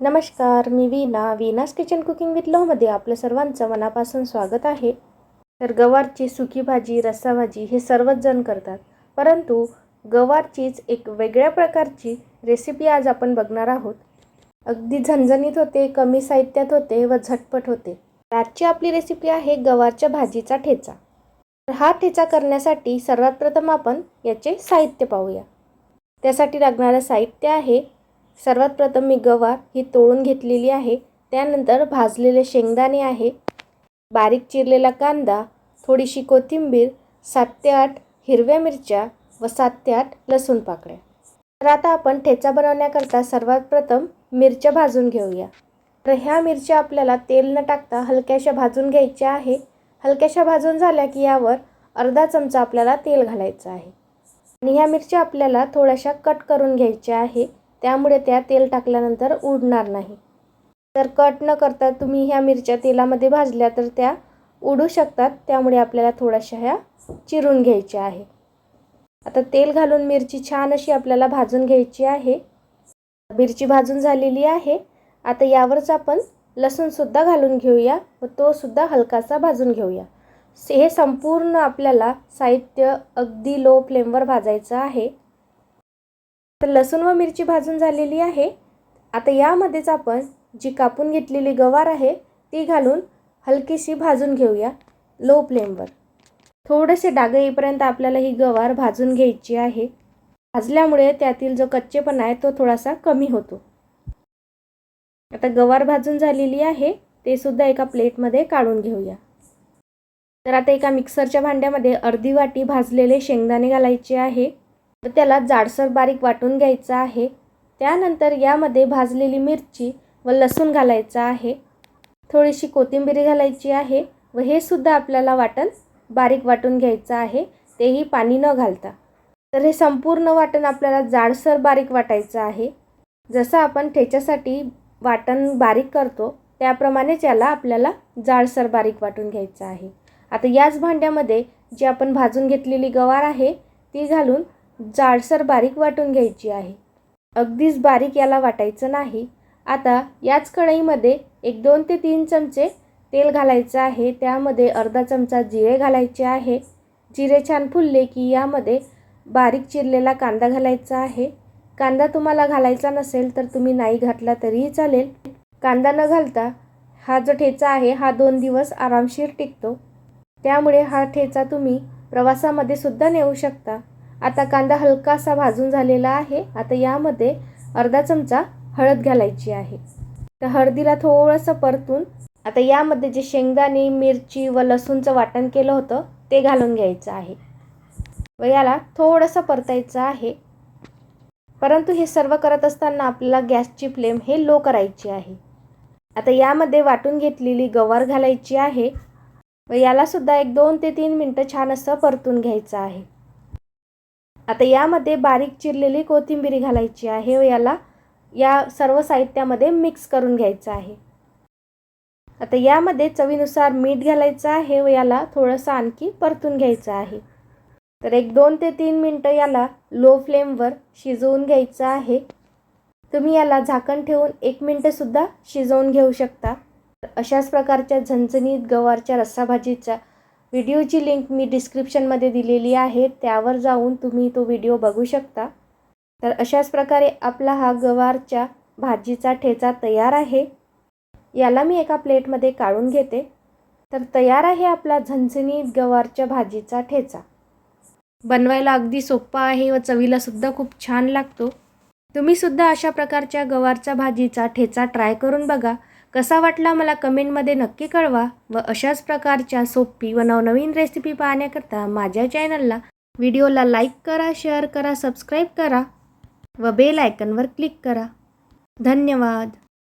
नमस्कार मी Veena Veena's kitchen cooking with लवमध्ये आपलं सर्वांचं मनापासून स्वागत आहे. तर गवारची सुकी भाजी रस्सा भाजी हे सर्वच जण करतात. परंतु गवारचीच एक वेगळ्या प्रकारची रेसिपी आज आपण बघणार आहोत. अगदी झणझणीत होते कमी साहित्यात होते व झटपट होते. आजची आपली रेसिपी आहे गवारच्या भाजीचा ठेचा. तर हा ठेचा करण्यासाठी सर्वात प्रथम आपण याचे साहित्य पाहूया. त्यासाठी लागणारं साहित्य आहे सर्वात प्रथम मी गवार ही तोळून घेतलेली आहे. त्यानंतर भाजलेले शेंगदाणे आहे. बारीक चिरलेला कांदा थोडीशी कोथिंबीर सात ते आठ हिरव्या मिरच्या व सात ते आठ लसूण पाकळ्या. तर आता आपण ठेचा बनवण्याकरता सर्वात प्रथम मिरच्या भाजून घेऊया. तर ह्या मिरच्या आपल्याला तेल न टाकता हलक्याशा भाजून घ्यायच्या आहे. हलक्याशा भाजून झाल्या की यावर अर्धा चमचा आपल्याला तेल घालायचं आहे. आणि ह्या मिरच्या आपल्याला थोड्याशा कट करून घ्यायच्या आहे. त्यामुळे त्या तेल टाकल्यानंतर उडणार नाही. तर कट न करता तुम्ही ह्या मिरच्या तेलामध्ये भाजल्या तर त्या उडू शकतात. त्यामुळे आपल्याला थोड्याशा ह्या चिरून घ्यायच्या आहे. आता तेल घालून मिरची छान अशी आपल्याला भाजून घ्यायची आहे. मिरची भाजून झालेली आहे. आता यावरच आपण लसूणसुद्धा घालून घेऊया व तोसुद्धा हलकासा भाजून घेऊया. हे संपूर्ण आपल्याला साहित्य अगदी लो फ्लेमवर भाजायचं आहे. तर लसूण व मिरची भाजून झालेली आहे. आता यामध्येच आपण जी कापून घेतलेली गवार आहे ती घालून हलकीशी भाजून घेऊया लो फ्लेमवर थोडेसे डाग येईपर्यंत आपल्याला ही गवार भाजून घ्यायची आहे. भाजल्यामुळे त्यातील जो कच्चेपणा आहे तो थोडासा कमी होतो. आता गवार भाजून झालेली आहे ते सुद्धा एका प्लेटमध्ये काढून घेऊया. तर आता एका मिक्सरच्या भांड्यामध्ये अर्धी वाटी भाजलेले शेंगदाणे घालायचे आहे. तर त्याला जाडसर बारीक वाटून घ्यायचं आहे. त्यानंतर यामध्ये भाजलेली मिरची व लसूण घालायचं आहे. थोडीशी कोथिंबीर घालायची आहे व हे सुद्धा आपल्याला वाटण बारीक वाटून घ्यायचं आहे. तेही पाणी न घालता. तर हे संपूर्ण वाटण आपल्याला जाडसर बारीक वाटायचं आहे. जसं आपण ठेच्यासाठी वाटण बारीक करतो त्याप्रमाणेच याला आपल्याला जाडसर बारीक वाटून घ्यायचं आहे. आता याच भांड्यामध्ये जी आपण भाजून घेतलेली गवार आहे ती घालून जाडसर बारीक वाटून घ्यायची आहे. अगदीच बारीक याला वाटायचं नाही. आता याच कढईमध्ये एक दोन ते तीन चमचे तेल घालायचं आहे. त्यामध्ये अर्धा चमचा जिरे घालायचे आहे. जिरे छान फुलले की यामध्ये बारीक चिरलेला कांदा घालायचा आहे. कांदा तुम्हाला घालायचा नसेल तर तुम्ही नाही घातला तरीही चालेल. कांदा न घालता हा जो ठेचा आहे हा दोन दिवस आरामशीर टिकतो. त्यामुळे हा ठेचा तुम्ही प्रवासामध्ये सुद्धा नेऊ शकता. आता कांदा हलकासा भाजून झालेला आहे. आता यामध्ये अर्धा चमचा हळद घालायची आहे. तर हळदीला थोडंसं परतून आता यामध्ये जे शेंगदाणे मिरची व लसूणचं वाटण केलं होतं ते घालून घ्यायचं आहे. व याला थोडंसं परतायचं आहे. परंतु हे सर्व करत असताना आपल्याला गॅसची फ्लेम हे लो करायची आहे. आता यामध्ये वाटून घेतलेली गवार घालायची आहे. व यालासुद्धा एक दोन ते तीन मिनटं छान असं परतून घ्यायचं आहे. आता यामध्ये बारीक चिरलेली कोथिंबीर घालायची आहे व याला या सर्व साहित्यामध्ये मिक्स करून घ्यायचं आहे. आता यामध्ये चवीनुसार मीठ घालायचं आहे व याला थोडंसं आणखी परतून घ्यायचं आहे. तर एक दोन ते तीन मिनटं याला लो फ्लेमवर शिजवून घ्यायचं आहे. तुम्ही याला झाकण ठेवून एक मिनटंसुद्धा शिजवून घेऊ शकता. अशाच प्रकारच्या झणझणीत गवारच्या रस्साभाजीचा व्हिडिओची लिंक मी डिस्क्रिप्शनमध्ये दिलेली आहे त्यावर जाऊन तुम्ही तो व्हिडिओ बघू शकता. तर अशाच प्रकारे आपला हा गवारच्या भाजीचा ठेचा तयार आहे. याला मी एका प्लेटमध्ये काढून घेते. तर तयार आहे आपला झणझणीत गवारच्या भाजीचा ठेचा. बनवायला अगदी सोपा आहे व चवीलासुद्धा खूप छान लागतो. तुम्हीसुद्धा अशा प्रकारच्या गवारच्या भाजीचा ठेचा ट्राय करून बघा. कसा वाटला मला कमेंटमध्ये नक्की कळवा व अशाच प्रकारच्या सोपी व नवनवीन रेसिपी पाहण्याकरता माझ्या चॅनलला व्हिडिओला लाईक करा शेअर करा सबस्क्राईब करा व बेल आयकनवर क्लिक करा. धन्यवाद.